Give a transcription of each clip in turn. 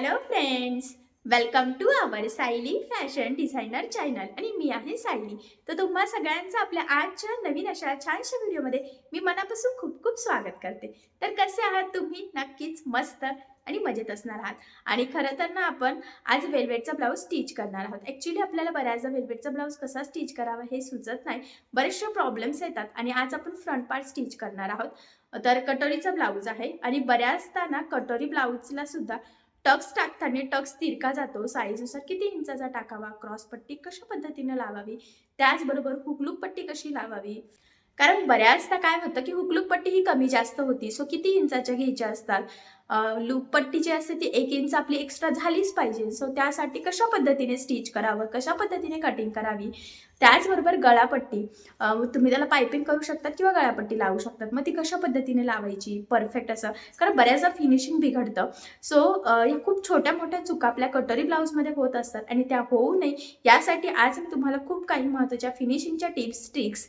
Hello friends welcome to our Sayali fashion designer channel आणि मी आहे सायली तर तुम्हा सगळ्यांचं आपल्या आजच्या नवीन अशा छानशा व्हिडिओमध्ये मी मनापासून खूप खूप स्वागत करते. तर कसे आहात तुम्ही? नक्कीच मस्त आणि मजेत असणार आहात. आणि खरं तर ना आपण आज वेलवेटचा ब्लाऊज स्टिच करणार आहोत. ॲक्च्युली आपल्याला बऱ्याचदा वेलवेटचा ब्लाऊज कसा स्टिच करावा हे सुचत नाही. बरेचसे प्रॉब्लेम्स येतात आणि आज आपण फ्रंट पार्ट स्टिच करणार आहोत. तर कटोरीचा ब्लाऊज आहे आणि बऱ्याचदा ना कटोरी ब्लाऊजला सुद्धा टक्स टाकताना टक्स तिरका जातो साईजनुसार किती इंचाचा टाकावा क्रॉस पट्टी कशा पद्धतीने लावावी त्याचबरोबर हुकलूक पट्टी कशी लावावी? कारण बऱ्याचदा काय होतं की हुकलूक पट्टी ही कमी जास्त होती. सो किती इंचाच्या घ्यायच्या असतात? लूप पट्टी जी असते ती एक इंच आपली एक्स्ट्रा झालीच पाहिजे. सो त्यासाठी कशा पद्धतीने स्टिच करावं? कशा पद्धतीने कटिंग करावी? त्याचबरोबर गळापट्टी तुम्ही त्याला पायपिंग करू शकतात किंवा गळापट्टी लावू शकतात. मग ती कशा पद्धतीने लावायची? परफेक्ट असं. कारण बऱ्याचदा फिनिशिंग बिघडतं. सो या खूप छोट्या मोठ्या चुका आपल्या कटोरी ब्लाऊजमध्ये होत असतात आणि त्या होऊ नये. यासाठी आज मी तुम्हाला खूप काही महत्त्वाच्या फिनिशिंगच्या टिप्स ट्रिक्स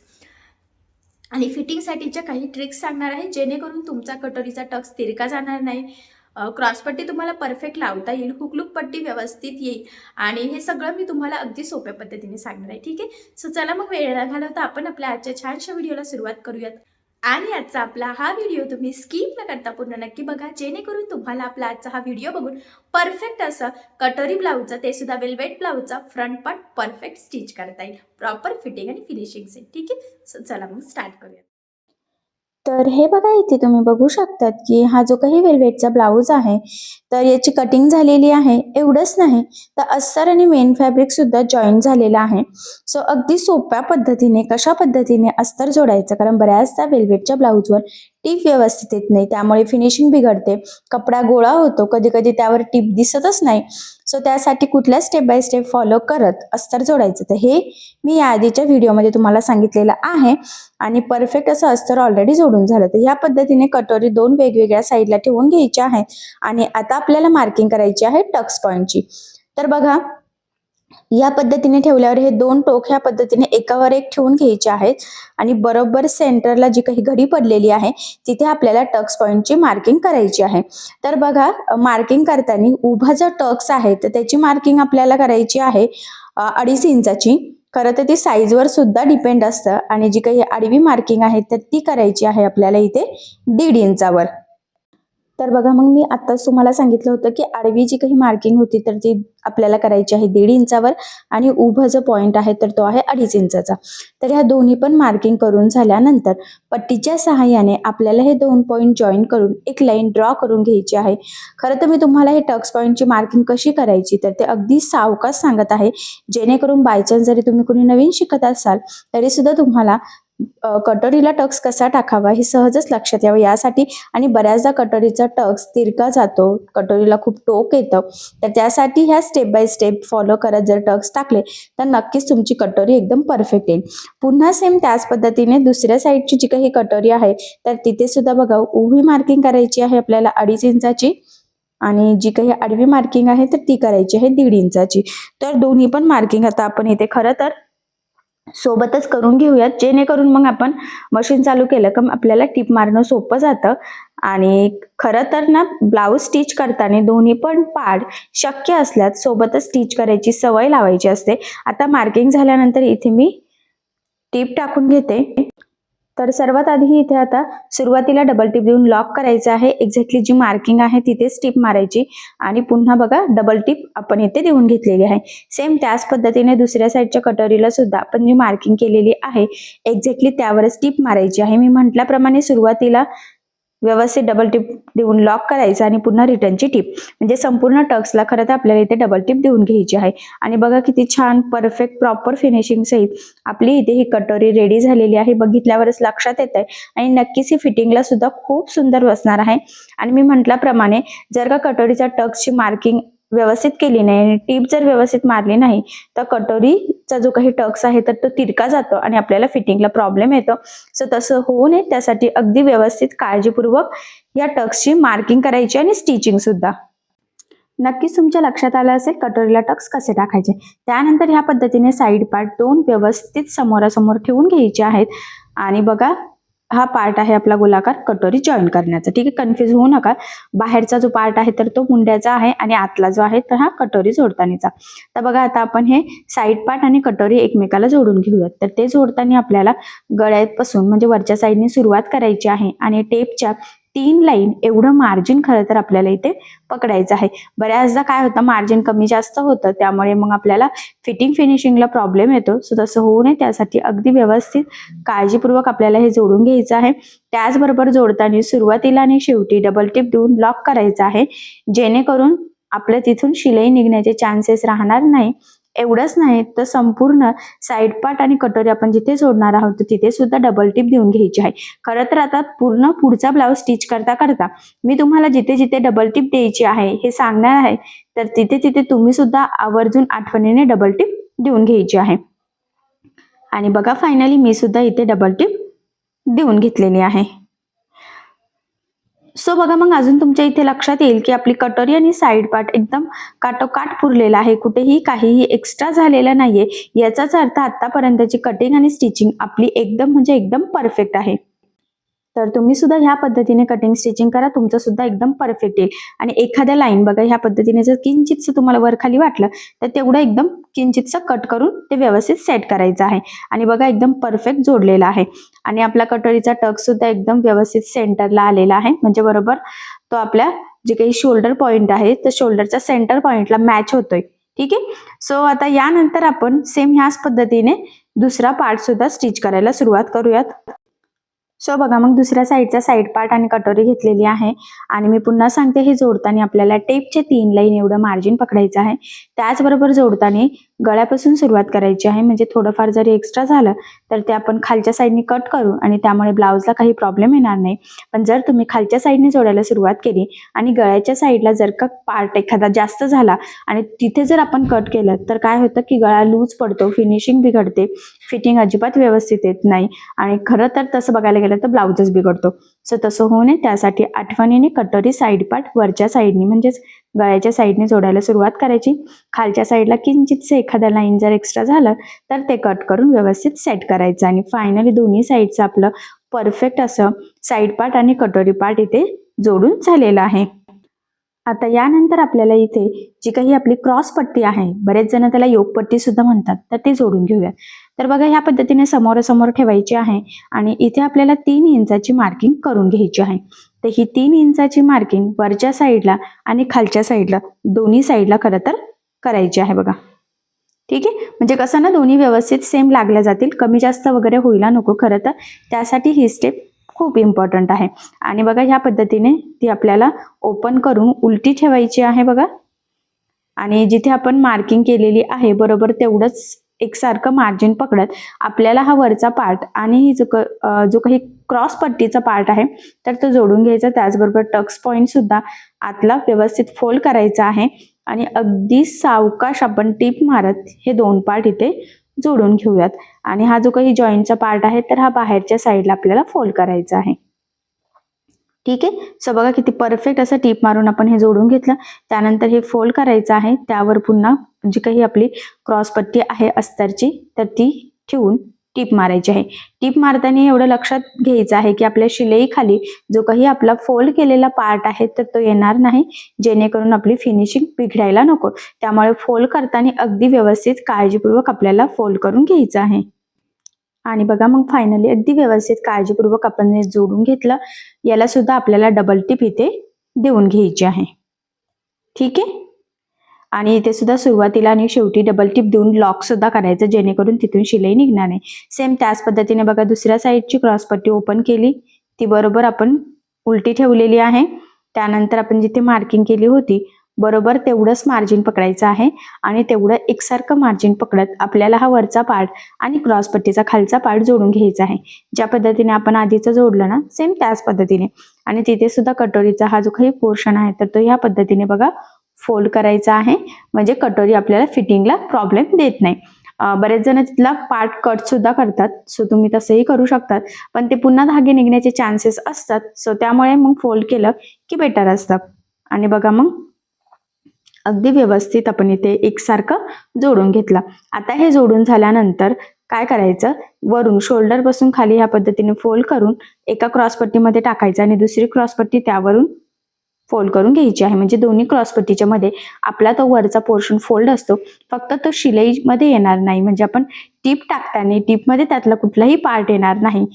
आणि फिटिंगसाठीच्या काही ट्रिक्स सांगणार आहे जेणेकरून तुमचा कटोरीचा टक्स तिरका जाणार नाही. क्रॉसपट्टी तुम्हाला परफेक्ट लावता येईल हुकलुक पट्टी व्यवस्थित येईल आणि हे सगळं मी तुम्हाला अगदी सोप्या पद्धतीने सांगणार आहे ठीक आहे? सो चला मग वेळ घालवता आपण आपल्या आजच्या छानशा व्हिडिओला सुरुवात करूयात. आणि आजचा आपला हा व्हिडिओ तुम्ही स्किप न करता पूर्ण नक्की बघा. जेणेकरून तुम्हाला आपला आजचा हा व्हिडिओ बघून परफेक्ट असं कटोरी ब्लाऊजचा ते सुद्धा वेलवेट ब्लाऊजचा फ्रंट पार्ट परफेक्ट स्टिच करता येईल. प्रॉपर फिटिंग आणि फिनिशिंगचे ठीक आहे? सो चला मग स्टार्ट करूया तर हे बघा इथे तुम्ही बघू शकतात की हा जो काही वेलवेटचा ब्लाऊज आहे तर याची कटिंग झालेली आहे. एवढंच नाही तर अस्तर आणि मेन फॅब्रिक सुद्धा जॉईन झालेला आहे. सो अगदी सोप्या पद्धतीने कशा पद्धतीने अस्तर जोडायचं? कारण बऱ्याचदा वेलवेटच्या ब्लाऊजवर टीप व्यवस्थित येत नाही. त्यामुळे फिनिशिंग बिघडते. कपडा गोळा होतो. कधी कधी त्यावर टीप दिसतच नाही. सो त्यासाठी कुठल्या स्टेप बाय स्टेप फॉलो करत अस्तर जोडायचं? तर हे मी या आधीच्या व्हिडिओमध्ये तुम्हाला सांगितलेलं आहे. आणि परफेक्ट असं अस्तर ऑलरेडी जोडून झालं. तर ह्या पद्धतीने कटोरी दोन वेगवेगळ्या साईडला ठेवून घ्यायची आहे. आणि आता आपल्याला मार्किंग करायची आहे टक्स पॉईंटची तर बघा या पद्धतीने ठेवल्यावर हे दोन टोक ह्या पद्धतीने एकावर एक ठेवून घ्यायचे आहेत. आणि बरोबर सेंटरला जी काही घडी पडलेली आहे तिथे आपल्याला टक्स पॉईंटची मार्किंग करायची आहे. तर बघा मार्किंग करताना उभा जो टक्स आहे तर त्याची मार्किंग आपल्याला करायची आहे अडीच इंचाची. खरं तर ती साईजवर सुद्धा डिपेंड असतं. आणि जी काही आडवी मार्किंग आहे तर ती करायची आहे आपल्याला इथे दीड इंचावर. तर बघा मग मी आत्ताच तुम्हाला सांगितलं होतं की आडवी जी काही मार्किंग होती तर ती आपल्याला करायची आहे दीड इंचावर आणि उभं जो पॉईंट आहे तर तो आहे अडीच इंचाचा. तर ह्या दोन्ही पण मार्किंग करून झाल्यानंतर पट्टीच्या सहाय्याने आपल्याला हे दोन पॉईंट जॉईन करून एक लाईन ड्रॉ करून घ्यायची आहे. खरं तर मी तुम्हाला हे टक्स पॉईंटची मार्किंग कशी करायची तर ते अगदी सावकाश सांगत आहे. जेणेकरून बायचान्स जरी तुम्ही कोणी नवीन शिकत असाल तरी सुद्धा तुम्हाला कटोरीला टक्स कसा टाकावा हे सहजच लक्षात यावं. यासाठी आणि बऱ्याचदा कटोरीचा टक्स तिरका जातो कटोरीला खूप टोक येतं तर त्यासाठी ह्या स्टेप बाय स्टेप फॉलो करत जर टक्स टाकले तर नक्कीच तुमची कटोरी एकदम परफेक्ट येईल. पुन्हा सेम त्याच पद्धतीने दुसऱ्या साईडची जी काही कटोरी आहे तर तिथे सुद्धा बघा उभी मार्किंग करायची आहे आपल्याला अडीच इंचाची आणि जी काही आडवी मार्किंग आहे तर ती करायची आहे दीड इंचाची. तर दोन्ही पण मार्किंग आता आपण इथे खरं तर सोबतच करून घेऊयात. जेणेकरून मग आपण मशीन चालू केलं का आपल्याला टिप मारणं सोपं जातं. आणि खरं तर ना ब्लाऊज स्टिच करताना दोन्ही पण पाड शक्य असल्यात सोबतच स्टिच करायची सवय लावायची असते. आता मार्किंग झाल्यानंतर इथे मी टीप टाकून घेते. तर सर्वात आधी इथे आता सुरुवातीला डबल टीप देऊन लॉक करायचं आहे. एक्झॅक्टली जी मार्किंग आहे तिथेच स्टिप मारायची. आणि पुन्हा बघा डबल टीप आपण इथे देऊन घेतलेली आहे. सेम त्याच पद्धतीने दुसऱ्या साईडच्या कटोरीला सुद्धा आपण जी मार्किंग केलेली आहे एक्झॅक्टली त्यावरच टिप मारायची आहे. मी म्हटल्याप्रमाणे सुरुवातीला व्यवस्थित डबल टिप देऊन लॉक करायचं आणि पुन्हा रिटर्नची टिप म्हणजे संपूर्ण टक्सला खरं तर आपल्याला इथे डबल टिप देऊन घ्यायची आहे. आणि बघा किती छान परफेक्ट प्रॉपर फिनिशिंग सहित आपली इथे ही कटोरी रेडी झालेली आहे. बघितल्यावरच लक्षात येत आहे आणि नक्कीच ही फिटिंगला सुद्धा खूप सुंदर बसणार आहे. आणि मी म्हटल्याप्रमाणे जर का कटोरीच्या टक्सची मार्किंग व्यवस्थित केली नाही आणि टीप जर व्यवस्थित मारली नाही तर कटोरीचा जो काही टक्स आहे तर तो तिरका जातो आणि आपल्याला फिटिंगला प्रॉब्लेम येतो. सो तसं होऊ नये. त्यासाठी अगदी व्यवस्थित काळजीपूर्वक या टक्सची मार्किंग करायची आणि स्टिचिंग सुद्धा. नक्कीच तुमच्या लक्षात आलं असेल कटोरीला टक्स कसे टाकायचे. त्यानंतर ह्या पद्धतीने साईड पार्ट दोन व्यवस्थित समोरासमोर ठेवून घ्यायचे आहेत. आणि बघा हा पार्ट आहे आपला गोलाकार कटोरी जॉईन करण्याचा. ठीक आहे कन्फ्युज होऊ नका. बाहेरचा जो पार्ट आहे तर तो मुंड्याचा आहे आणि आतला जो आहे तर हा कटोरी जोडतानीचा. तर बघा आता आपण हे साईड पार्ट आणि कटोरी एकमेकाला जोडून घेऊयात. तर ते जोडताना आपल्याला गळ्यापासून म्हणजे वरच्या साईडने सुरुवात करायची आहे आणि टेपच्या तीन लाईन एवढं मार्जिन खरं तर आपल्याला इथे पकडायचं आहे. बऱ्याचदा काय होतं मार्जिन कमी जास्त होतं त्यामुळे मग आपल्याला फिटिंग फिनिशिंगला प्रॉब्लेम येतो. सो तसं होऊ नये. त्यासाठी अगदी व्यवस्थित काळजीपूर्वक आपल्याला हे जोडून घ्यायचं आहे. त्याचबरोबर जोडताना सुरुवातीला आणि शेवटी डबल टिप देऊन लॉक करायचं आहे. जेणेकरून आपल्या तिथून शिलाई निघण्याचे चान्सेस राहणार नाही. एवढंच नाही तर संपूर्ण साईड पार्ट आणि कटोरी आपण जिथे सोडणार आहोत तर तिथे सुद्धा डबल टिप देऊन घ्यायची आहे. खरं तर आता पूर्ण पुढचा ब्लाऊज स्टिच करता करता मी तुम्हाला जिथे जिथे डबल टिप द्यायची आहे हे सांगणार आहे तर तिथे तिथे तुम्ही सुद्धा आवर्जून आठवणीने डबल टिप देऊन घ्यायची आहे. आणि बघा फायनली मी सुद्धा इथे डबल टिप देऊन घेतलेली आहे. सो बघा मग अजून तुमच्या इथे लक्षात येईल की आपली कटोरी आणि साईड पार्ट एकदम काटोकाट पुरलेला आहे. कुठेही काहीही एक्स्ट्रा झालेलं नाहीये. याचाच अर्थ आतापर्यंतची कटिंग आणि स्टिचिंग आपली एकदम म्हणजे एकदम परफेक्ट आहे. तर तुम्ही सुद्धा ह्या पद्धतीने कटिंग स्टिचिंग करा. तुमचं सुद्धा एकदम परफेक्ट येईल. आणि एखाद्या लाईन बघा ह्या पद्धतीने जर किंचितचं तुम्हाला वर खाली वाटलं तर तेवढं एकदम किंचितचं कट करून ते व्यवस्थित सेट करायचं आहे. आणि बघा एकदम परफेक्ट जोडलेला आहे. आणि आपला कटोरीचा टक सुद्धा एकदम व्यवस्थित सेंटरला आलेला आहे. म्हणजे बरोबर तो आपल्या जे काही शोल्डर पॉइंट आहे तर शोल्डरच्या सेंटर पॉइंटला मॅच होतोय. ठीक आहे? सो आता यानंतर आपण सेम ह्याच पद्धतीने दुसरा पार्ट सुद्धा स्टिच करायला सुरुवात करूयात. सो बघा मग दुसऱ्या साईडचा साईड पार्ट आणि कटोरी घेतलेली आहे. आणि मी पुन्हा सांगते हे जोडताना आपल्याला टेपचे तीन लाईन एवढं मार्जिन पकडायचं आहे. त्याचबरोबर जोडताना गळ्यापासून सुरुवात करायची आहे. म्हणजे थोडंफार जरी एक्स्ट्रा झालं तर ते आपण खालच्या साईडने कट करू आणि त्यामुळे ब्लाऊजला काही प्रॉब्लेम येणार नाही. पण जर तुम्ही खालच्या साईडने जोडायला सुरुवात केली आणि गळ्याच्या साईडला जर का पार्ट एखादा जास्त झाला आणि तिथे जर आपण कट केलं तर काय होतं की गळा लूज पडतो फिनिशिंग बिघडते फिटिंग अजिबात व्यवस्थित येत नाही आणि खरं तर तसं बघायला गेलं तर ब्लाऊजच बिघडतो. सो तसं होऊ नये. त्यासाठी आठवणीने कटोरी साईड पार्ट वरच्या साईडने म्हणजेच गळ्याच्या साईडने जोडायला सुरुवात करायची. खालच्या साईडला किंचितसे एखाद्या लाईन जर एक्स्ट्रा झालं तर ते कट करून व्यवस्थित सेट करायचं. आणि फायनली दोन्ही साईडचं आपलं परफेक्ट असं साईड पार्ट आणि कटोरी पार्ट इथे जोडून झालेलं आहे. आता यानंतर आपल्याला इथे जी काही आपली क्रॉस पट्टी आहे बरेच जण त्याला योगपट्टी सुद्धा म्हणतात तर ते जोडून घेऊयात तर बघा ह्या पद्धतीने समोरासमोर ठेवायची आहे आणि इथे आपल्याला तीन इंचाची मार्किंग करून घ्यायची आहे. तर ही तीन इंचाची मार्किंग वरच्या साईडला आणि खालच्या साईडला दोन्ही साईडला खरं तर करायची आहे बघा. ठीक आहे? म्हणजे कसं ना दोन्ही व्यवस्थित सेम लागल्या जातील कमी जास्त वगैरे होईला नको खरं तर. त्यासाठी ही स्टेप खूप इम्पॉर्टंट आहे. आणि बघा ह्या पद्धतीने ती आपल्याला ओपन करून उलटी ठेवायची आहे बघा. आणि जिथे आपण मार्किंग केलेली आहे बरोबर तेवढंच एकसारखं मार्जिन पकडत आपल्याला हा वरचा पार्ट आणि ही जो क- जो काही क्रॉस पट्टीचा पार्ट आहे तर तो जोडून घ्यायचा. त्याचबरोबर टक्स पॉईंट सुद्धा आतला व्यवस्थित फोल्ड करायचा आहे. आणि अगदी सावकाश आपण टीप मारत हे दोन पार्ट इथे जोडून घेऊयात. आणि हा जो काही जॉईंटचा पार्ट आहे तर हा बाहेरच्या साईडला आपल्याला फोल्ड करायचा आहे. ठीक आहे? सो बघा किती परफेक्ट असं टीप मारून आपण हे जोडून घेतलं. त्यानंतर हे फोल्ड करायचं आहे. त्यावर पुन्हा जी काही आपली क्रॉस पट्टी आहे अस्तरची तर ती ठेवून टीप मारायची आहे. टीप मारताना एवढं लक्षात घ्यायचं आहे की आपल्या शिलाईखाली जो काही आपला फोल्ड केलेला पार्ट आहे तर तो येणार नाही. जेणेकरून आपली फिनिशिंग बिघडायला नको. त्यामुळे फोल्ड करताना अगदी व्यवस्थित काळजीपूर्वक आपल्याला फोल्ड करून घ्यायचं आहे. आणि बघा मग फायनली अगदी व्यवस्थित काळजीपूर्वक आपण जोडून घेतलं. याला सुद्धा आपल्याला डबल टिप इथे देऊन घ्यायची आहे. ठीक आहे? आणि इथे सुद्धा सुरुवातीला आणि शेवटी डबल टिप देऊन लॉक सुद्धा करायचं जेणेकरून तिथून शिलाई निघणार नाही. सेम त्याच पद्धतीने बघा दुसऱ्या साईडची क्रॉस पट्टी ओपन केली. ती बरोबर आपण उलटी ठेवलेली आहे. त्यानंतर आपण जिथे मार्किंग केली होती बरोबर तेवढंच मार्जिन पकडायचं आहे. आणि तेवढं एकसारखं मार्जिन पकडत आपल्याला हा वरचा पार्ट आणि क्रॉस पट्टीचा खालचा पार्ट जोडून घ्यायचा आहे. ज्या पद्धतीने आपण आधीचं जोडलं ना सेम त्याच पद्धतीने. आणि तिथे सुद्धा कटोरीचा हा जो काही पोर्शन आहे तर तो ह्या पद्धतीने बघा फोल्ड करायचा आहे. म्हणजे कटोरी आपल्याला फिटिंगला प्रॉब्लेम देत नाही. बरेच जण तिथला पार्ट कट सुद्धा करतात. सो तुम्ही तसंही करू शकतात. पण ते पुन्हा धागे निघण्याचे चान्सेस असतात. सो त्यामुळे मग फोल्ड केलं की बेटर असतं. आणि बघा मग अगदी व्यवस्थित आपण इथे एकसारखं जोडून घेतलं. आता हे जोडून झाल्यानंतर काय करायचं? वरून शोल्डरपासून खाली ह्या पद्धतीने फोल्ड करून एका क्रॉसपट्टीमध्ये टाकायचं आणि दुसरी क्रॉसपट्टी त्यावरून फोल्ड करून घ्यायची आहे. म्हणजे दोन्ही क्रॉसपट्टीच्या मध्ये आपला तो वरचा पोर्शन फोल्ड असतो. फक्त तो शिलाईमध्ये येणार नाही. म्हणजे आपण टीप टाकताना टीपमध्ये त्यातला कुठलाही पार्ट येणार नाही.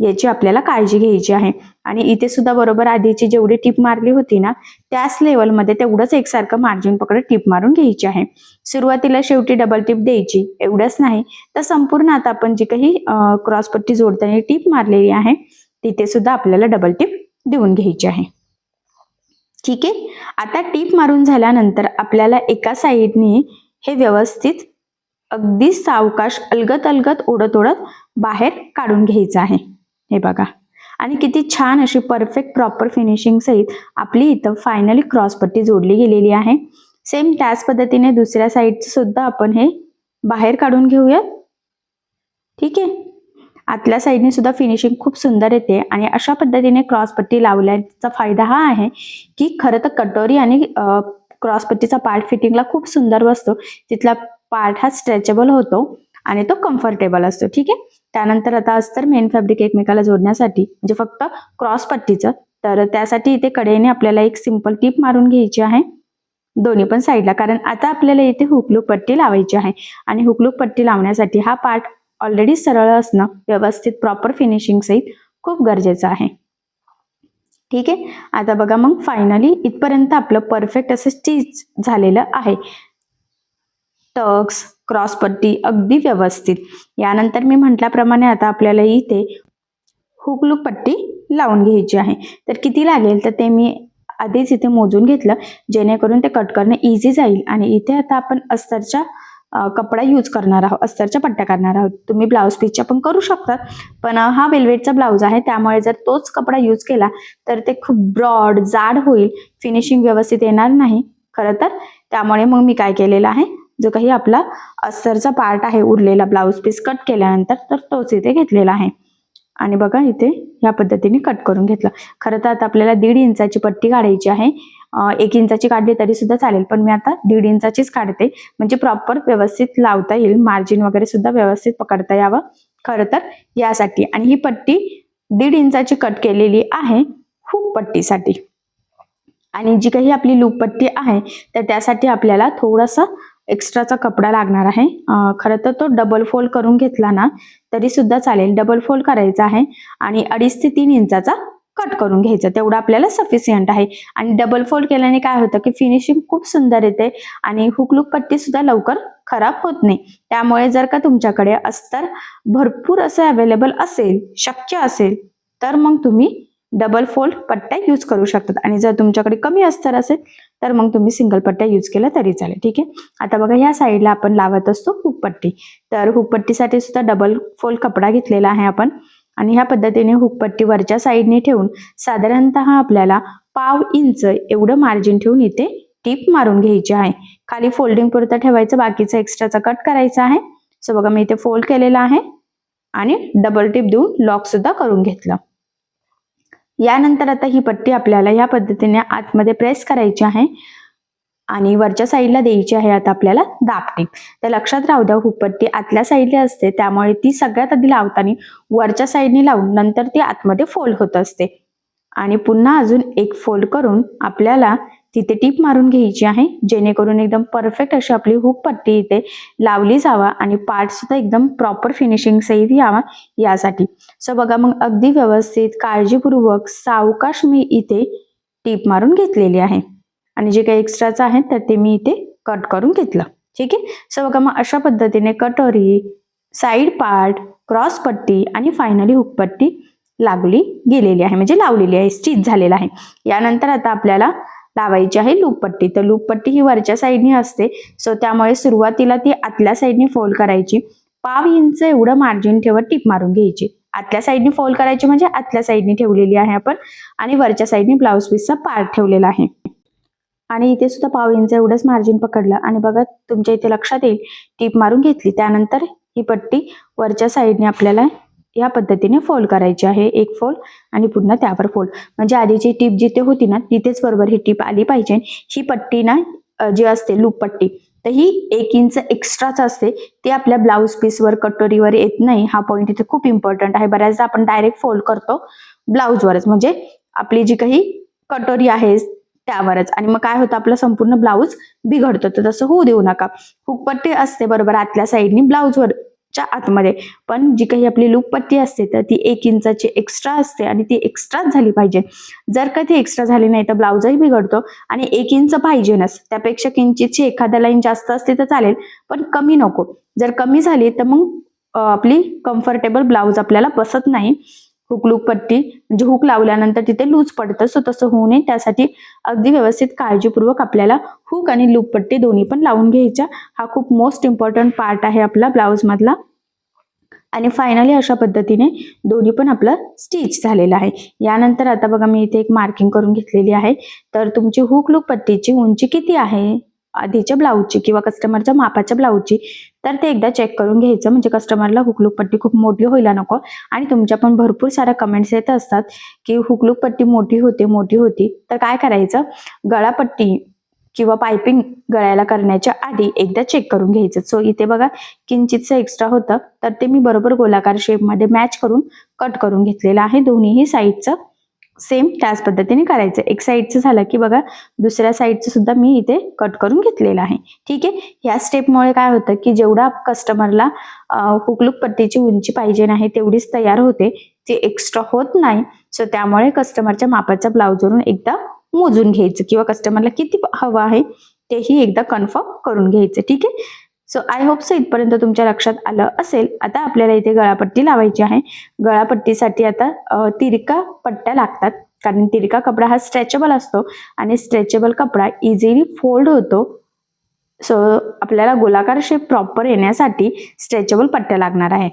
याची आपल्याला काळजी घ्यायची आहे. आणि इथे सुद्धा बरोबर आधीची जेवढी टीप मारली होती ना त्याच लेवलमध्ये तेवढंच एकसारखं मार्जिन पकडत टीप मारून घ्यायची आहे. सुरुवातीला शेवटी डबल टीप द्यायची. एवढंच नाही. तर संपूर्ण आता आपण जी काही क्रॉसपट्टी जोडताना टीप मारलेली आहे तिथे सुद्धा आपल्याला डबल टीप देऊन घ्यायची आहे. ठीक आहे? आता टीप मारून झाल्यानंतर आपल्याला एका साईडने हे व्यवस्थित अगदी सावकाश अलगत अलगत ओढत ओढत बाहेर काढून घ्यायचं आहे. हे बघा. आणि किती छान अशी परफेक्ट प्रॉपर फिनिशिंग सहित आपली इथं फायनली क्रॉसपट्टी जोडली गेलेली आहे. सेम त्याच पद्धतीने दुसऱ्या साईडचं सुद्धा आपण हे बाहेर काढून घेऊयात. ठीक आहे? आतल्या साईडने सुद्धा फिनिशिंग खूप सुंदर येते आणि अशा पद्धतीने क्रॉसपट्टी लावल्याचा फायदा हा आहे की खरं तर कटोरी आणि क्रॉसपट्टीचा पार्ट फिटिंगला खूप सुंदर बसतो. तिथला पार्ट हा स्ट्रेचेबल होतो आणि तो कम्फर्टेबल असतो. ठीक आहे? त्यानंतर आता अस्तर मेन फॅब्रिक एकमेकाला जोडण्यासाठी. म्हणजे फक्त क्रॉसपट्टीचं तर त्यासाठी इथे कडेने आपल्याला एक सिंपल टीप मारून घ्यायची आहे. दोन्ही पण साईडला कारण आता आपल्याला इथे हुकलूक पट्टी लावायची आहे. आणि हुकलूक पट्टी लावण्यासाठी हा पार्ट ऑलरेडी सरळ असणं व्यवस्थित प्रॉपर फिनिशिंग सहित खूप गरजेचं आहे. ठीक आहे? आता बघा मग फायनली इथपर्यंत आपलं परफेक्ट असं स्टिच झालेलं आहे. टक्स क्रॉसपट्टी अगदी व्यवस्थित. यानंतर मी म्हटल्याप्रमाणे आता आपल्याला इथे हुकलूक पट्टी लावून घ्यायची आहे. तर किती लागेल? तर ते मी आधीच इथे मोजून घेतलं. जेणेकरून ते कट करणं इझी जाईल. आणि इथे आता आपण अस्तरच्या कपडा यूज करणार आहोत अस्तरच्या पट्ट्या करणार आहोत. तुम्ही ब्लाऊज पीसच्या पण करू शकतात. पण हा वेल्वेटचा ब्लाऊज आहे. त्यामुळे जर तोच कपडा यूज केला तर ते खूप ब्रॉड जाड होईल. फिनिशिंग व्यवस्थित येणार नाही. खरं तर त्यामुळे मग मी काय केलेलं आहे? जो काही आपला अस्तरचा पार्ट आहे उरलेला ब्लाऊज पीस कट केल्यानंतर तर तोच इथे घेतलेला आहे. आणि बघा इथे ह्या पद्धतीने कट करून घेतलं. खरं तर आता आपल्याला दीड इंचाची पट्टी काढायची आहे. एक इंचाची काढली तरी सुद्धा चालेल पण मी आता दीड इंचाचीच काढते. म्हणजे प्रॉपर व्यवस्थित लावता येईल मार्जिन वगैरे सुद्धा व्यवस्थित पकडता यावं खरं तर यासाठी. आणि ही पट्टी दीड इंचाची कट केलेली आहे हुक पट्टीसाठी. आणि जी काही आपली लूप पट्टी आहे तर त्यासाठी आपल्याला थोडासा एक्स्ट्राचा कपडा लागणार आहे. खरं तर तो डबल फोल्ड करून घेतला ना तरी सुद्धा चालेल. डबल फोल्ड करायचा आहे आणि अडीच ते तीन इंचाचा कट करून घ्यायचं. तेवढं आपल्याला सफिशियंट आहे. आणि डबल फोल्ड केल्याने काय होतं की फिनिशिंग खूप सुंदर येते आणि हुकलूक पट्टी सुद्धा लवकर खराब होत नाही. त्यामुळे जर का तुमच्याकडे अस्तर भरपूर असं अवेलेबल असेल शक्य असेल तर मग तुम्ही डबल फोल्ड पट्ट्या यूज करू शकतात. आणि जर तुमच्याकडे कमी अस्तर असेल तर मग तुम्ही सिंगल पट्ट्या यूज केल्या तरी चालेल. ठीक आहे? आता बघा ह्या साईडला आपण लावत असतो हुकपट्टी तर हुकपट्टीसाठी सुद्धा डबल फोल्ड कपडा घेतलेला आहे आपण. आणि ह्या पद्धतीने हुकपट्टी वरच्या साईडने ठेवून साधारणतः आपल्याला पाव इंच एवढं मार्जिन ठेवून इथे टीप मारून घ्यायची आहे. खाली फोल्डिंग पुरतं ठेवायचं बाकीचं एक्स्ट्राचा कट करायचा आहे. सो बघा मी इथे फोल्ड केलेला आहे आणि डबल टीप देऊन लॉक सुद्धा करून घेतलं. यानंतर आता ही पट्टी आपल्याला या पद्धतीने आतमध्ये प्रेस करायची आहे. आणि वरच्या साईडला द्यायची आहे आता आपल्याला दाबटीप तर लक्षात राहू द्या हुपट्टी आतल्या साईडला असते त्यामुळे ती सगळ्यात आधी लावताना वरच्या साईडने लावून नंतर ती आतमध्ये फोल्ड होत असते. आणि पुन्हा अजून एक फोल्ड करून आपल्याला तिथे टीप मारून घ्यायची आहे जेणेकरून एकदम परफेक्ट अशी आपली हुक पट्टी इथे लावली जावा आणि पार्ट सुद्धा एकदम प्रॉपर फिनिशिंग सहित यावा यासाठी. सो बघा मग अगदी व्यवस्थित काळजीपूर्वक सावकाश मी इथे टीप मारून घेतलेली आहे. आणि जे काही एक्स्ट्राचं आहे तर ते मी इथे कट करून घेतलं. ठीक आहे? सो बघा मग अशा पद्धतीने कटोरी साईड पार्ट क्रॉस पट्टी आणि फायनली हुकपट्टी लागली गेलेली आहे. म्हणजे लावलेली आहे स्टिच झालेला आहे. यानंतर आता आपल्याला लावायची आहे लूपपट्टी तर लूपपट्टी ही वरच्या साईडनी असते. सो त्यामुळे सुरुवातीला ती आतल्या साईडनी फोल्ड करायची. पाव इंच एवढं मार्जिन ठेवत टीप मारून घ्यायची. आतल्या साईडनी फोल्ड करायची म्हणजे आतल्या साईडनी ठेवलेली आहे आपण. आणि वरच्या साईडनी ब्लाऊज पीसचा पार्ट ठेवलेला आहे. आणि इथे सुद्धा पाव इंच एवढंच मार्जिन पकडलं. आणि बघा तुमच्या इथे लक्षात येईल टीप मारून घेतली. त्यानंतर ही पट्टी वरच्या साईडने आपल्याला या पद्धतीने फोल्ड करायची आहे. एक फोल्ड आणि पुन्हा त्यावर फोल्ड म्हणजे आधीची टीप जिथे होती ना तिथेच बरोबर ही टीप आली पाहिजे. ही पट्टी ना जी असते लूप पट्टी तर ही एक इंच एक्स्ट्राच असते. ती आपल्या ब्लाऊज पीसवर कटोरीवर येत नाही. हा पॉईंट इथे खूप इम्पॉर्टंट आहे. बऱ्याचदा आपण डायरेक्ट फोल्ड करतो ब्लाऊजवरच म्हणजे आपली जी काही कटोरी आहे त्यावरच. आणि मग काय होतं आपलं संपूर्ण ब्लाऊज बिघडतो. तर तसं होऊ देऊ नका. हुकपट्टी असते बरोबर आतल्या साईडनी ब्लाऊजवरच्या आतमध्ये. पण जी काही आपली लूपपट्टी असते तर ती एक इंचाची एक्स्ट्रा असते आणि ती एक्स्ट्राच झाली पाहिजे. जर का ती एक्स्ट्रा झाली नाही तर ब्लाऊजही बिघडतो आणि एक इंच पाहिजे नस त्यापेक्षा किंचितची एखाद्या लाईन जास्त असते तर चालेल पण कमी नको. जर कमी झाली तर मग आपली कम्फर्टेबल ब्लाऊज आपल्याला बसत नाही. हुक लूप पट्टी म्हणजे हुक लावल्यानंतर तिथे लूज पडतं. सो तसं होऊ नये. त्यासाठी अगदी व्यवस्थित काळजीपूर्वक आपल्याला हुक आणि लूप पट्टी दोन्ही पण लावून घ्यायच्या. हा खूप मोस्ट इम्पॉर्टंट पार्ट आहे आपला ब्लाऊज मधला. आणि फायनली अशा पद्धतीने दोन्ही पण आपलं स्टिच झालेलं आहे. यानंतर आता बघा मी इथे एक मार्किंग करून घेतलेली आहे. तर तुमची हुक लूप पट्टीची उंची किती आहे? आधीच्या ब्लाऊजची किंवा कस्टमरच्या मापाच्या ब्लाऊजची तर ते एकदा चेक करून घ्यायचं. म्हणजे कस्टमरला हुकलूक पट्टी खूप मोठी व्हायला नको. आणि तुमच्या पण भरपूर साऱ्या कमेंट्स येत असतात की हुकलूक पट्टी मोठी होते मोठी होती. तर काय करायचं? गळापट्टी किंवा पायपिंग गळ्याला करण्याच्या आधी एकदा चेक करून घ्यायचं. सो इथे बघा किंचितचं एक्स्ट्रा होतं. तर ते मी बरोबर गोलाकार शेपमध्ये मॅच करून कट करून घेतलेलं आहे. दोन्हीही साईडचं सेम त्याच पद्धतीने करायचं. एक साईडचं झालं की बघा दुसऱ्या साईडचं सुद्धा मी इथे कट करून घेतलेलं आहे. ठीक आहे? ह्या स्टेपमुळे काय होतं की जेवढा कस्टमरला हुकलूक पट्टीची उंची पाहिजे नाही तेवढीच तयार होते. ती एक्स्ट्रा होत नाही. सो त्यामुळे कस्टमरच्या मापाच्या ब्लाऊजवरून एकदा मोजून घ्यायचं किंवा कस्टमरला किती हवं आहे तेही एकदा कन्फर्म करून घ्यायचं. ठीक आहे? सो आय होप सो इथपर्यंत तुमच्या लक्षात आलं असेल. आता आपल्याला इथे गळापट्टी लावायची आहे. गळापट्टीसाठी आता तिरका पट्ट्या लागतात. कारण तिरका कपडा हा स्ट्रेचेबल असतो आणि स्ट्रेचेबल कपडा इझिली फोल्ड होतो. सो आपल्याला गोलाकार शेप प्रॉपर येण्यासाठी स्ट्रेचेबल पट्ट्या लागणार आहे.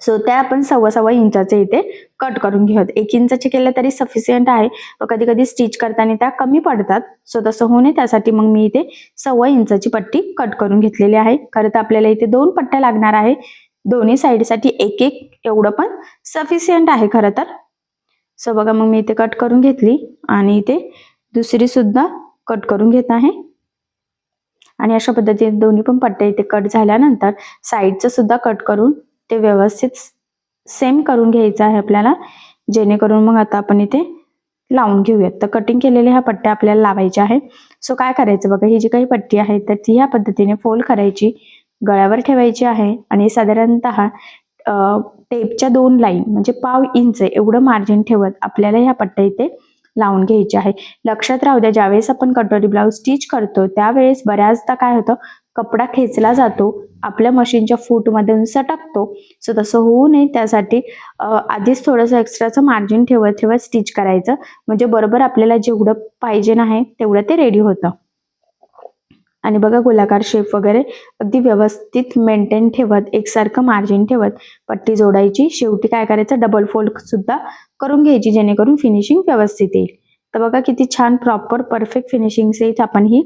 सो त्या आपण सव्वा सव्वा इंचाचे इथे कट करून घेऊयात. एक इंचाचे केले तरी सफिशियंट आहे. कधी कधी स्टिच करताना त्या कमी पडतात. सो तसं होऊ नये. त्यासाठी मग मी इथे सव्वा इंचाची पट्टी कट करून घेतलेली आहे. खरं तर आपल्याला इथे दोन पट्ट्या लागणार आहे. दोन्ही साईडसाठी एक एक एवढं पण सफिशियंट आहे खरं तर. सो बघा मग मी इथे कट करून घेतली आणि इथे दुसरी सुद्धा कट करून घेत आहे. आणि अशा पद्धतीने दोन्ही पण पट्ट्या इथे कट झाल्यानंतर साईडचं सुद्धा कट करून ते व्यवस्थित सेम करून घ्यायचं आहे आपल्याला. जेणेकरून मग आता आपण इथे लावून घेऊयात. तर कटिंग केलेल्या ह्या पट्ट्या आपल्याला लावायच्या आहे सो काय करायचं बघा ही जी काही पट्टी आहे तर ती ह्या पद्धतीने फोल्ड करायची. गळ्यावर ठेवायची आहे आणि साधारणतः टेपच्या दोन लाईन म्हणजे पाव इंच एवढं मार्जिन ठेवत आपल्याला ह्या पट्ट्या इथे लावून घ्यायची आहे. लक्षात राहू द्या ज्यावेळेस आपण कटोरी ब्लाऊज स्टिच करतो त्यावेळेस बऱ्याचदा काय होतं कपडा खेचला जातो आपल्या मशीनच्या फूटमधून सटकतो. सो तसं होऊ नये त्यासाठी आधीच थोडंसं एक्स्ट्राचं मार्जिन ठेवत ठेवत स्टिच करायचं. म्हणजे बरोबर आपल्याला जेवढं पाहिजे नाही तेवढं ते रेडी होतं. आणि बघा गोलाकार शेप वगैरे अगदी व्यवस्थित मेंटेन ठेवत एकसारखं मार्जिन ठेवत पट्टी जोडायची. शेवटी काय करायचं? डबल फोल्ड सुद्धा करून घ्यायची जेणेकरून फिनिशिंग व्यवस्थित येईल. तर बघा किती छान प्रॉपर परफेक्ट फिनिशिंग सहित आपण ही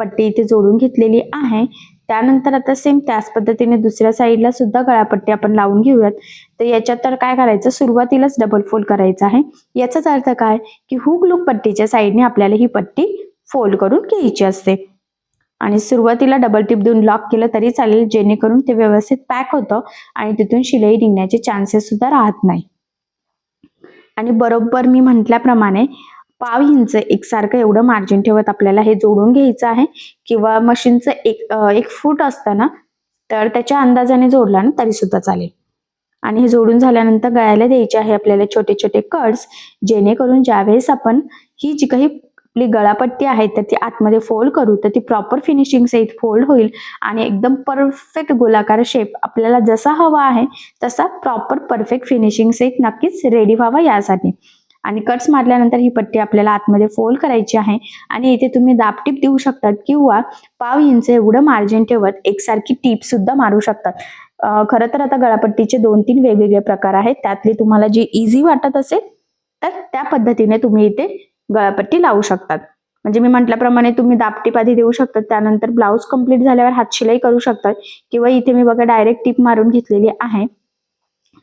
पट्टी इथे जोडून घेतलेली आहे. त्यानंतर आता सेम त्याच पद्धतीने दुसऱ्या साईडला सुद्धा गळापट्टी आपण लावून घेऊयात. तर याच्यात तर काय करायचं? सुरुवातीलाच डबल फोल्ड करायचं आहे. याचाच अर्थ काय? की हुक लूक पट्टीच्या साईडने आपल्याला ही पट्टी फोल्ड करून घ्यायची असते. आणि सुरुवातीला डबल टिप देऊन लॉक केलं तरी चालेल जेणेकरून ते व्यवस्थित पॅक होतं आणि तिथून शिलाई निघण्याचे चान्सेस सुद्धा राहत नाही. आणि बरोबर मी म्हटल्याप्रमाणे पाव इंच एकसारखं एवढं मार्जिन ठेवत आपल्याला हे जोडून घ्यायचं आहे. किंवा मशीनचं एक एक फूट असतं ना तर त्याच्या अंदाजाने जोडला ना तरी सुद्धा चालेल. आणि हे जोडून झाल्यानंतर गळायला द्यायचे आहे आपल्याला छोटे छोटे कट्स जेणेकरून ज्यावेळेस आपण ही जी काही आपली गळापट्टी आहे तर ती आतमध्ये फोल्ड करू तर ती प्रॉपर फिनिशिंग सहित फोल्ड होईल आणि एकदम परफेक्ट गोलाकार शेप आपल्याला जसा हवा आहे तसा प्रॉपर परफेक्ट फिनिशिंग सहित नक्कीच रेडी व्हावा यासाठी. आणि कट्स मारल्यानंतर ही पट्टी आपल्याला आतमध्ये फोल्ड करायची आहे. आणि इथे तुम्ही दाबटीप देऊ शकतात किंवा पाव इंच एवढं मार्जिन ठेवत एकसारखी टीप सुद्धा मारू शकतात. खरं तर आता गळापट्टीचे दोन तीन वेगवेगळे प्रकार आहेत. त्यातली तुम्हाला जी इझी वाटत असेल तर त्या पद्धतीने तुम्ही इथे गळापट्टी लावू शकतात. म्हणजे मी म्हटल्याप्रमाणे तुम्ही दाबटीप आधी देऊ शकतात त्यानंतर ब्लाऊज कंप्लीट झाल्यावर हात शिलाई करू शकतात किंवा इथे मी बघा डायरेक्ट टीप मारून घेतलेली आहे.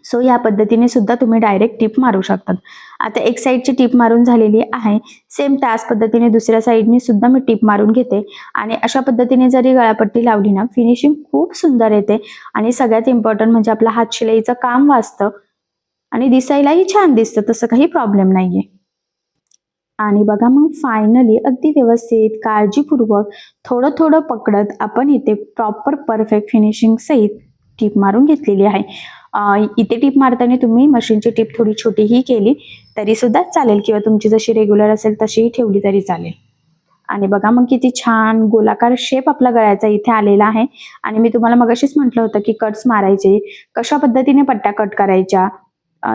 सो या पद्धतीने सुद्धा तुम्ही डायरेक्ट टीप मारू शकतात. आता एक साईडची टीप मारून झालेली आहे. सेम त्याच पद्धतीने दुसऱ्या साईडने सुद्धा मी टीप मारून घेते. आणि अशा पद्धतीने जरी गळापट्टी लावली ना फिनिशिंग खूप सुंदर येते. आणि सगळ्यात इम्पॉर्टंट म्हणजे आपलं हात शिलाईचं काम वाचतं. आणि दिसायलाही छान दिसतं तसं काही प्रॉब्लेम नाहीये. आणि बघा मग फायनली अगदी व्यवस्थित काळजीपूर्वक थोडं थोडं पकडत आपण इथे प्रॉपर परफेक्ट फिनिशिंग सहित टीप मारून घेतलेली आहे. इथे टीप मारताना तुम्ही मशीनची टीप थोडी छोटीही केली तरी सुद्धा चालेल. किंवा तुमची जशी रेग्युलर असेल तशीही ठेवली तरी चालेल. आणि बघा मग किती छान गोलाकार शेप आपला गळ्याचा इथे आलेला आहे. आणि मी तुम्हाला मगाशीच म्हटलं होतं की कट्स मारायचे कशा पद्धतीने पट्ट्या कट करायच्या?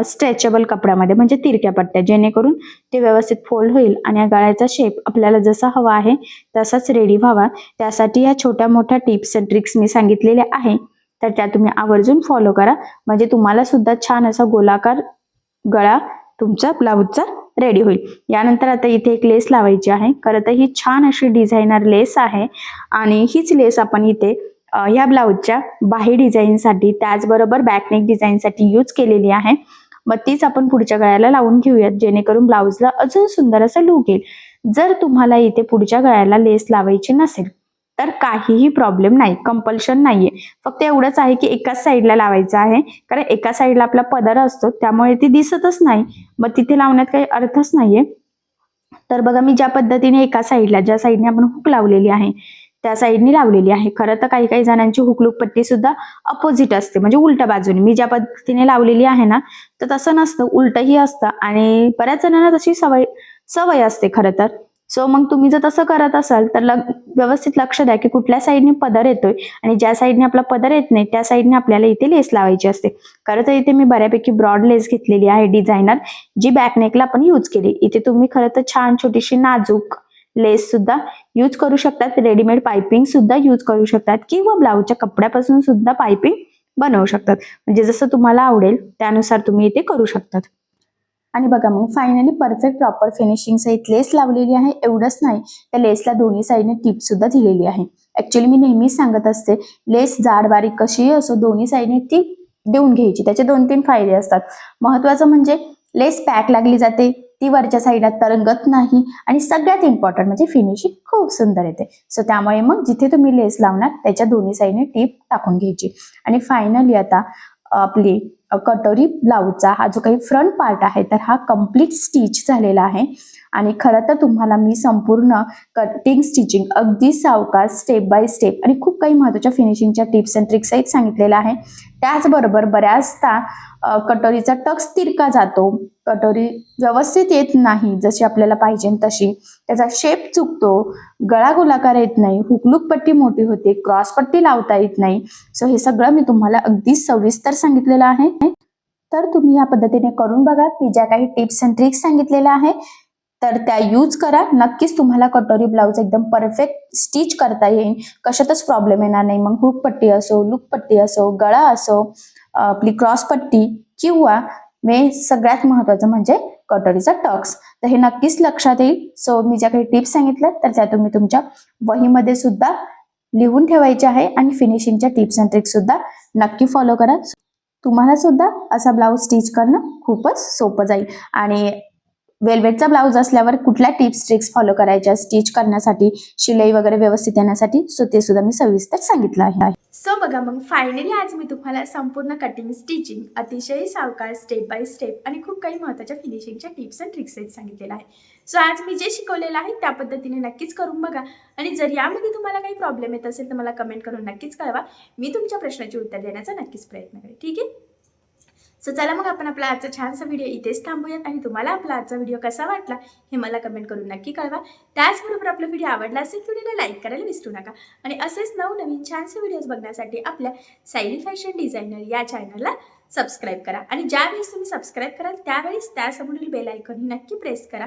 स्ट्रेचेबल कपड्यामध्ये म्हणजे तिरक्या पट्ट्या जेणेकरून ते व्यवस्थित फोल्ड होईल आणि या गळ्याचा शेप आपल्याला जसा हवा आहे तसाच रेडी व्हावा. त्यासाठी या छोट्या मोठ्या टिप्स अँड ट्रिक्स मी सांगितलेल्या आहे. तर त्या तुम्ही आवर्जून फॉलो करा. म्हणजे तुम्हाला सुद्धा छान असा गोलाकार गळा तुमचा ब्लाऊजचा रेडी होईल. यानंतर आता इथे एक लेस लावायची आहे. खरं तर ही छान अशी डिझायनर लेस आहे. आणि हीच लेस आपण इथे ह्या ब्लाऊजच्या बाही डिझाईनसाठी त्याचबरोबर बॅकनेक डिझाईनसाठी यूज केलेली आहे. मग तीच आपण पुढच्या गळ्याला लावून घेऊयात. जेणेकरून ब्लाऊजला अजून सुंदर असं लूक येईल. जर तुम्हाला इथे पुढच्या गळ्याला लेस लावायची नसेल तर काहीही प्रॉब्लेम नाही कंपल्शन नाहीये. फक्त एवढंच आहे की एकाच साईडला लावायचं आहे. कारण एका साईडला आपला पदर असतो त्यामुळे ती दिसतच नाही. मग तिथे लावण्यात काही अर्थच नाहीये. तर बघा मी ज्या पद्धतीने एका साईडला ज्या साईडने आपण हुक लावलेली आहे त्या साईडनी लावलेली आहे. खरं तर काही काही जणांची हुकलूक पट्टी सुद्धा अपोजिट असते. म्हणजे उलट्या बाजूने. मी ज्या पद्धतीने लावलेली आहे ना तर तसं नसतं. उलटही असतं आणि बऱ्याच जणांना तशी सवय सवय असते खरं तर. सो मग तुम्ही जर तसं करत असाल तर व्यवस्थित लक्ष द्या की कुठल्या साईडने पदर येतोय आणि ज्या साईडने आपला पदर येत नाही त्या साईडने आपल्याला इथे लेस लावायची असते. खरं तर इथे मी बऱ्यापैकी ब्रॉड लेस घेतलेली आहे डिझायनर जी बॅकनेकला आपण यूज केली. इथे तुम्ही खरं तर छान छोटीशी नाजूक लेस सुद्धा यूज करू शकतात. रेडीमेड पायपिंग सुद्धा यूज करू शकतात किंवा ब्लाऊजच्या कपड्यापासून सुद्धा पायपिंग बनवू शकतात. म्हणजे जसं तुम्हाला आवडेल त्यानुसार तुम्ही इथे करू शकतात. आणि बघा मग फायनली परफेक्ट प्रॉपर फिनिशिंग सहित लेस लावलेली आहे. एवढंच नाही त्या लेसला दोन्ही साईडने टिप सुद्धा दिलेली आहे. ऍक्च्युली मी नेहमीच सांगत असते लेस जाड बारीक कशीही असो दोन्ही साईडने ती देऊन घ्यायची. त्याचे दोन तीन फायदे असतात. महत्वाचं म्हणजे लेस पॅक लागली जाते ती वरच्या साईडला तरंगत नाही आणि सगळ्यात इम्पॉर्टंट म्हणजे फिनिशिंग खूप सुंदर येते. सो त्यामुळे मग जिथे तुम्ही लेस लावणार त्याच्या दोन्ही साईडने टीप टाकून घ्यायची. आणि फायनली आता आपली कटोरी ब्लाऊजचा हा जो काही फ्रंट पार्ट आहे तर हा कंप्लीट स्टिच झालेला आहे. आणि खरं तर तुम्हाला मी संपूर्ण कटिंग स्टिचिंग अगदी सावकाश स्टेप बाय स्टेप आणि खूप काही महत्त्वाच्या फिनिशिंगच्या टिप्स अँड ट्रिक्सही सांगितलेल्या आहे. त्याचबरोबर बऱ्याचदा कटोरीचा टक्स तिरका जातो. कटोरी व्यवस्थित येत नाही जशी आपल्याला पाहिजे तशी. त्याचा शेप चुकतो गळा गोलाकार येत नाही हुकलूक पट्टी मोठी होते क्रॉस पट्टी लावता येत नाही. सो हे सगळं मी तुम्हाला अगदी सविस्तर सांगितलेलं आहे. तर तुम्ही या पद्धतीने करून बघा. मी ज्या काही टिप्स अँड ट्रिक्स सांगितलेल्या आहे तर त्या यूज करा. नक्कीच तुम्हाला कटोरी ब्लाऊज एकदम परफेक्ट स्टिच करता येईल. कशातच प्रॉब्लेम येणार नाही. मग हुक पट्टी असो लूक पट्टी असो गळा असो आपली क्रॉस पट्टी किंवा मे सगळ्यात महत्वाचं म्हणजे कटोरीचा टक्स तर हे नक्कीच लक्षात येईल. सो मी ज्या काही टिप्स सांगितल्या तर त्या तुम्ही तुमच्या वहीमध्ये सुद्धा लिहून ठेवायचे आहे आणि फिनिशिंगच्या टिप्स अँड ट्रिक्स सुद्धा नक्की फॉलो करा. तुम्हाला सुद्धा असा ब्लाऊज स्टिच करणं खूपच सोपं जाईल. आणि वेलवेटचा ब्लाऊज असल्यावर कुठल्या टिप्स ट्रिक्स फॉलो करायच्या? स्टिच करण्यासाठी शिलाई वगैरे व्यवस्थित येण्यासाठी सो ते सुद्धा मी सविस्तर सांगितलं आहे. सो बघा मग फायनली आज मी तुम्हाला संपूर्ण कटिंग स्टिचिंग अतिशय सावकार स्टेप बाय स्टेप आणि खूप काही महत्त्वाच्या फिनिशिंगच्या टिप्स अँड ट्रिक्स सांगितलेलं आहे सो आज मी जे शिकवलेलं आहे त्या पद्धतीने नक्कीच करून बघा. आणि जर यामध्ये तुम्हाला काही प्रॉब्लेम येत असेल तर मला कमेंट करून नक्कीच कळवा. मी तुमच्या प्रश्नाचे उत्तर देण्याचा नक्कीच प्रयत्न करेन. ठीक आहे? सो चला मग आपण आपला आजचा छानसा व्हिडिओ इथेच थांबूयात. आणि तुम्हाला आपला आजचा व्हिडिओ कसा वाटला हे मला कमेंट करून नक्की कळवा. त्याचबरोबर आपला व्हिडिओ आवडला असेल व्हिडिओला लाईक करायला विसरू नका. आणि असेच नवनवीन छानसे व्हिडिओज बघण्यासाठी आपल्या सायली फॅशन डिझायनर या चॅनलला सबस्क्राईब करा. आणि ज्यावेळेस तुम्ही सबस्क्राईब कराल त्यावेळेस त्यासमोरील बेल आयकॉन नक्की प्रेस करा.